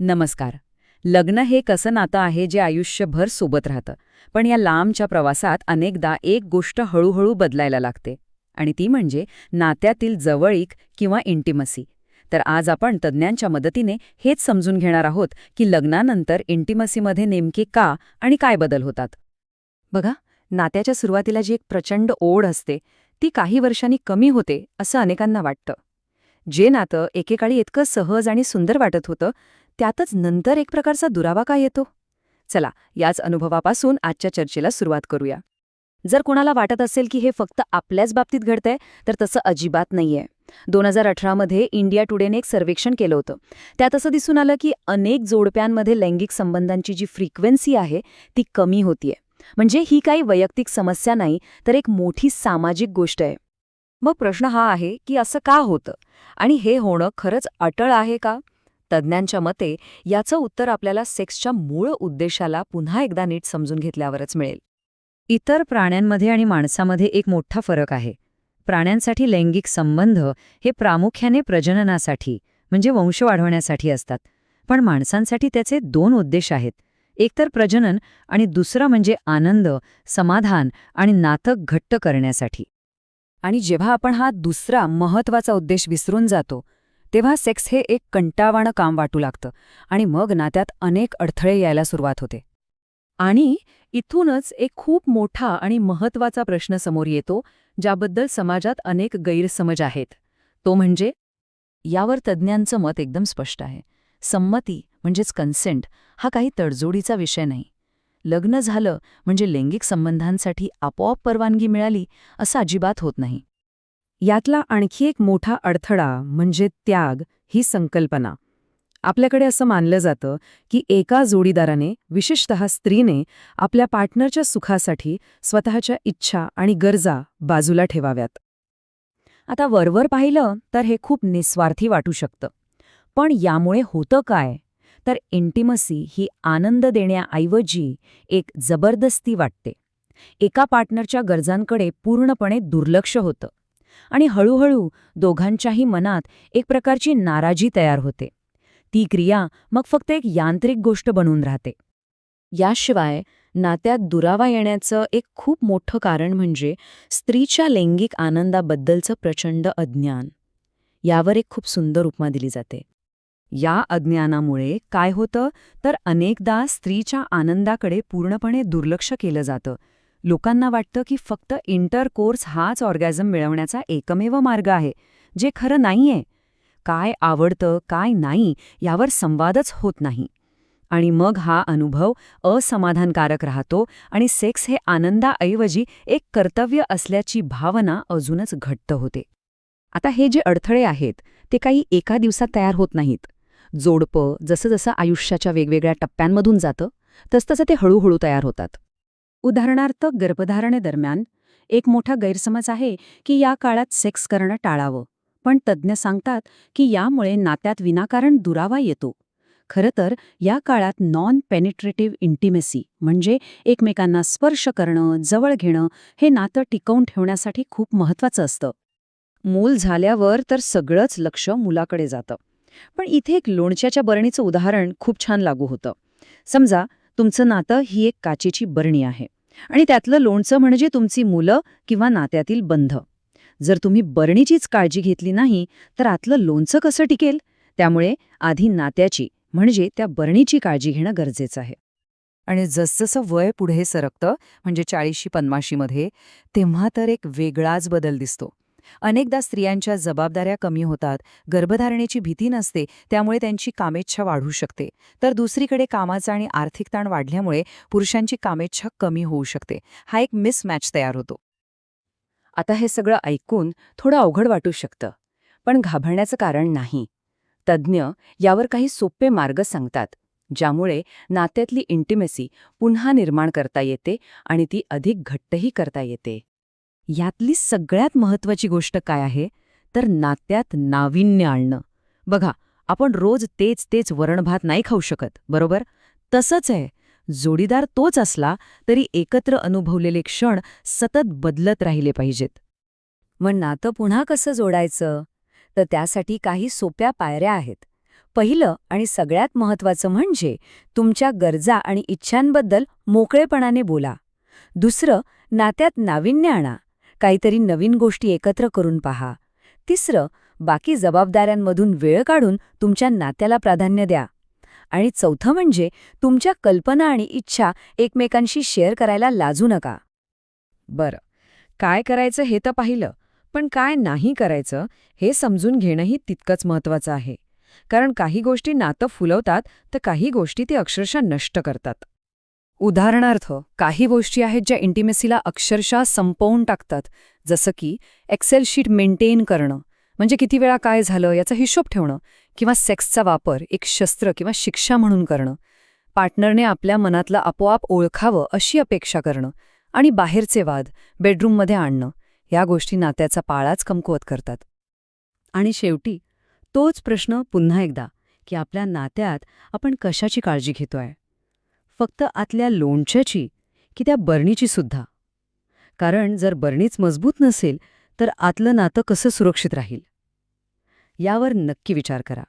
नमस्कार. लग्न हे कसं नातं आहे जे आयुष्यभर सोबत राहतं पण या लांबच्या प्रवासात अनेकदा एक गोष्ट हळूहळू बदलायला लागते आणि ती म्हणजे नात्यातील जवळीक किंवा इंटिमसी तर आज आपण तज्ज्ञांच्या मदतीने हेच समजून घेणार आहोत की लग्नानंतर इंटिमसीमध्ये नेमके का आणि काय बदल होतात. बघा नात्याच्या सुरुवातीला जी एक प्रचंड ओढ असते ती काही वर्षांनी कमी होते असं अनेकांना वाटतं. जे नातं एकेकाळी इतकं सहज आणि सुंदर वाटत होतं त्यातच नंतर एक प्रकारचा दुरावा का येतो? चला याच अनुभवापासून आजच्या चर्चेला सुरुवात करूया. जर कोणाला वाटत असेल की हे फक्त आपल्याच बाबतीत घडतंय तर तसं अजिबात नाहीये. दोन हजार अठरामध्ये इंडिया टुडेने एक सर्वेक्षण केलं होतं. त्यात असं दिसून आलं की अनेक जोडप्यांमध्ये लैंगिक संबंधांची जी फ्रिक्वेन्सी आहे ती कमी होतीये. म्हणजे ही काही वैयक्तिक समस्या नाही तर एक मोठी सामाजिक गोष्ट आहे. मग प्रश्न हा आहे की असं का होतं? आणि हे होणं खरंच अटळ आहे का? तज्ज्ञांच्या मते याचं उत्तर आपल्याला सेक्सच्या मूळ उद्देशाला पुन्हा एकदा नीट समजून घेतल्यावरच मिळेल. इतर प्राण्यांमध्ये आणि माणसामध्ये एक मोठा फरक आहे. प्राण्यांसाठी लैंगिक संबंध हे प्रामुख्याने प्रजननासाठी म्हणजे वंश वाढवण्यासाठी असतात. पण माणसांसाठी त्याचे दोन उद्देश आहेत. एकतर प्रजनन आणि दुसरं म्हणजे आनंद समाधान आणि नातं घट्ट करण्यासाठी. आणि जेव्हा आपण हा दुसरा महत्त्वाचा उद्देश विसरून जातो तेव्हा सेक्स हे एक कंटावाणं काम वाटू लागतं आणि मग नात्यात अनेक अडथळे यायला सुरुवात होते. आणि इथूनच एक खूप मोठा आणि महत्त्वाचा प्रश्न समोर येतो ज्याबद्दल समाजात अनेक गैरसमज आहेत. तो म्हणजे यावर तज्ज्ञांचं मत एकदम स्पष्ट आहे. संमती म्हणजेच कन्सेंट हा काही तडजोडीचा विषय नाही. लग्न झालं म्हणजे लैंगिक संबंधांसाठी आपोआप परवानगी मिळाली असं अजिबात होत नाही. यातला आणखी एक मोठा अडथळा म्हणजे त्याग ही संकल्पना. आपल्याकडे असं मानलं जातं की एका जोडीदाराने विशेषतः स्त्रीने आपल्या पार्टनरच्या सुखासाठी स्वतःच्या इच्छा आणि गरजा बाजूला ठेवाव्यात. आता वरवर पाहिलं तर हे खूप निस्वार्थी वाटू शकतं. पण यामुळे होतं काय? तर इंटिमसी ही आनंद देण्याऐवजी एक जबरदस्ती वाटते. एका पार्टनरच्या गरजांकडे पूर्णपणे दुर्लक्ष होतं. आणि हळूहळू दोघांच्याही मनात एक प्रकारची नाराजी तयार होते. ती क्रिया मग फक्त एक यांत्रिक गोष्ट बनून राहते. याशिवाय नात्यात दुरावा येण्याचं एक खूप मोठं कारण म्हणजे स्त्रीच्या लैंगिक आनंदाबद्दलचं प्रचंड अज्ञान. यावर एक खूप सुंदर उपमा दिली जाते. या अज्ञानामुळे काय होतं? तर अनेकदा स्त्रीच्या आनंदाकडे पूर्णपणे दुर्लक्ष केलं जातं. लोकांना वाटतं की फक्त इंटर कोर्स हाच ऑर्गॅझम मिळवण्याचा एकमेव मार्ग आहे जे खरं नाहीये. काय आवडतं काय नाही यावर संवादच होत नाही. आणि मग हा अनुभव असमाधानकारक राहतो आणि सेक्स हे आनंदाऐवजी एक कर्तव्य असल्याची भावना अजूनच घट्ट होते. आता हे जे अडथळे आहेत ते काही एका दिवसात तयार होत नाहीत. जोडपं जसं जसं आयुष्याच्या वेगवेगळ्या टप्प्यांमधून जातं तसतसं ते हळूहळू तयार होतात. उदाहरणार्थ गर्भधारणेदरम्यान एक मोठा गैरसमज आहे की या काळात सेक्स करणं टाळावं पण तज्ज्ञ सांगतात की यामुळे नात्यात विनाकारण दुरावा येतो. खरं तर या काळात नॉन पेनिट्रेटिव्ह इंटिमेसी म्हणजे एकमेकांना स्पर्श करणं जवळ घेणं हे नातं टिकवून ठेवण्यासाठी खूप महत्वाचं असतं. मूल झाल्यावर तर सगळंच लक्ष मुलाकडे जातं. पण इथे एक लोणच्याच्या बरणीचं उदाहरण खूप छान लागू होतं. समजा तुमचं नातं ही एक काचेची बरणी आहे. आणि त्यातलं लोणचं म्हणजे तुमची मुलं किंवा नात्यातील बंध. जर तुम्ही बरणीचीच काळजी घेतली नाही तर आतलं लोणचं कसं टिकेल? त्यामुळे आधी नात्याची म्हणजे त्या बरणीची काळजी घेणं गरजेचं आहे. आणि जसजसं वय पुढे सरकतं म्हणजे चाळीशी पन्नाशीमध्ये तेव्हा तर एक वेगळाच बदल दिसतो. अनेकदा स्त्रियांच्या जबाबदाऱ्या कमी होतात गर्भधारणेची भीती नसते त्यामुळे त्यांची कामेच्छा वाढू शकते. तर दुसरीकडे कामाचा आणि आर्थिक ताण वाढल्यामुळे पुरुषांची कामेच्छा कमी होऊ शकते. हा एक मिसमॅच तयार होतो. आता हे सगळं ऐकून थोडं अवघड वाटू शकतं पण घाबरण्याचं कारण नाही. तज्ज्ञ यावर काही सोपे मार्ग सांगतात ज्यामुळे नात्यातली इंटिमेसी पुन्हा निर्माण करता येते आणि ती अधिक घट्टही करता येते. यातली सगळ्यात महत्त्वाची गोष्ट काय आहे? तर नात्यात नाविन्य आणणं. बघा आपण रोज तेच तेच वरणभात नाही खाऊ शकत बरोबर? तसंच आहे. जोडीदार तोच असला तरी एकत्र अनुभवलेले क्षण सतत बदलत राहिले पाहिजेत. मग नातं पुन्हा कसं जोडायचं? तर त्यासाठी काही सोप्या पायऱ्या आहेत. पहिलं आणि सगळ्यात महत्त्वाचं म्हणजे तुमच्या गरजा आणि इच्छांबद्दल मोकळेपणाने बोला. दुसरं नात्यात नाविन्य आणा. काहीतरी नवीन गोष्टी एकत्र करून पहा. तिसरं बाकी जबाबदाऱ्यांमधून वेळ काढून तुमच्या नात्याला प्राधान्य द्या. आणि चौथं म्हणजे तुमच्या कल्पना आणि इच्छा एकमेकांशी शेअर करायला लाजू नका. बरं काय करायचं हे तर पाहिलं पण काय नाही करायचं हे समजून घेणंही तितकंच महत्त्वाचं आहे. कारण काही गोष्टी नातं फुलवतात तर काही गोष्टी ते अक्षरशः नष्ट करतात. उदाहरणार्थ काही गोष्टी आहेत ज्या इंटिमेसीला अक्षरशः संपवून टाकतात जसं की एक्सेल शीट मेंटेन करणं. म्हणजे किती वेळा काय झालं याचा हिशोब ठेवणं किंवा सेक्सचा वापर एक शस्त्र किंवा शिक्षा म्हणून करणं. पार्टनरने आपल्या मनातलं आपोआप ओळखावं अशी अपेक्षा करणं आणि बाहेरचे वाद बेडरूममध्ये आणणं या गोष्टी नात्याचा पाळाच कमकुवत करतात. आणि शेवटी तोच प्रश्न पुन्हा एकदा की आपल्या नात्यात आपण कशाची काळजी घेतोय? फक्त आतल्या लोणच्याची की त्या बरणीची सुद्धा. कारण जर बरणीच मजबूत नसेल तर आतलं नातं कसं सुरक्षित राहील? यावर नक्की विचार करा.